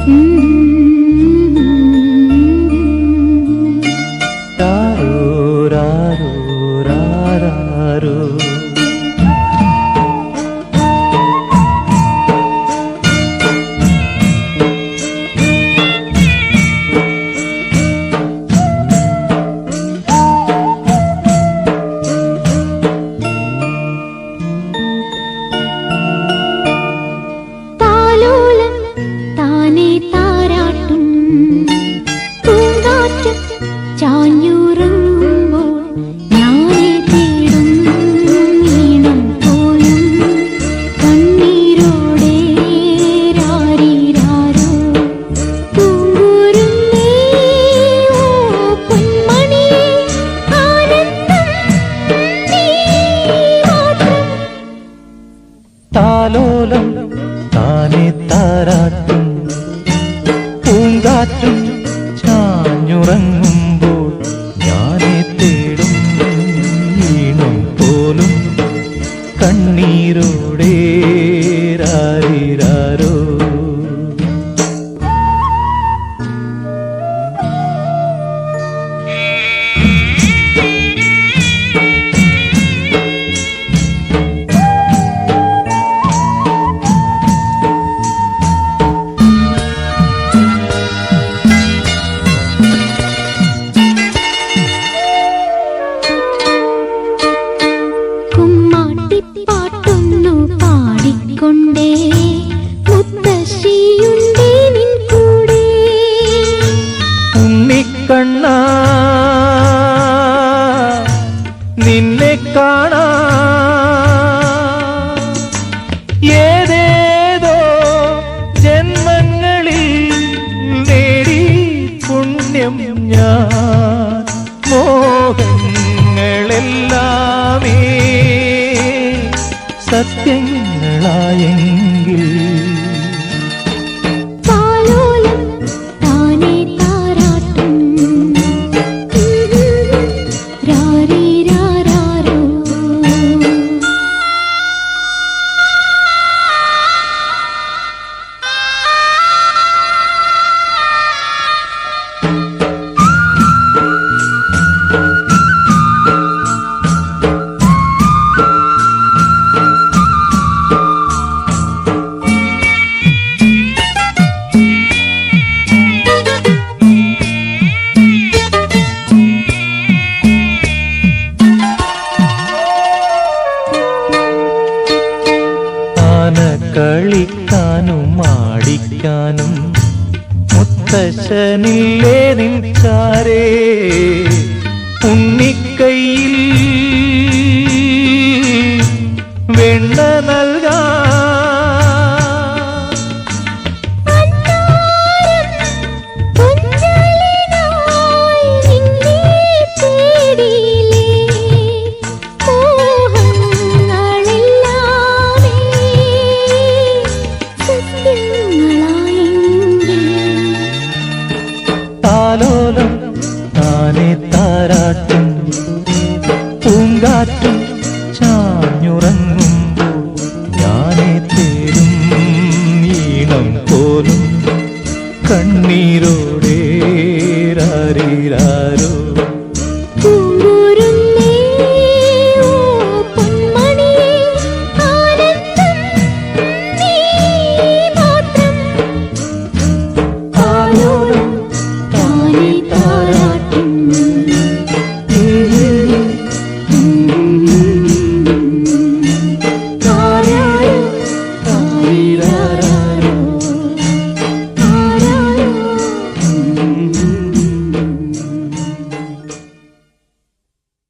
Hmm. താലോലം താനെ താരാട്ടും. പൂങ്കാറ്റും ചാഞ്ഞുറങ്ങുമ്പോൾ ഞാനെ തേടും. ഈണം പോലും കണ്ണീരോടെ രാരിരാരോ കുമ്മാട്ടിപ്പാട്ടൊന്നു പാടിക്കൊണ്ടേ. മുത്തശ്ശിയുണ്ടേ നിൻ കൂടെ. ഉണ്ണിക്കണ്ണ നിന്നെ കാണാ. ഏതേതോ ജന്മങ്ങളിൽ നേടി പുണ്യം ഞാൻ. സത്യങ്ങളായെങ്കിൽ മുത്തശ്ശനില്ലേ നിൻചാരേ ഉണ്ണിക്കൈയിൽ താലോലം താനെ താരാട്ടും പൂങ്കാറ്റും ചാഞ്ഞുറങ്ങുമ്പോൾ ഞാനെ തേടും. ഈണം പോലും കണ്ണീരോടെ രാരീരാരോ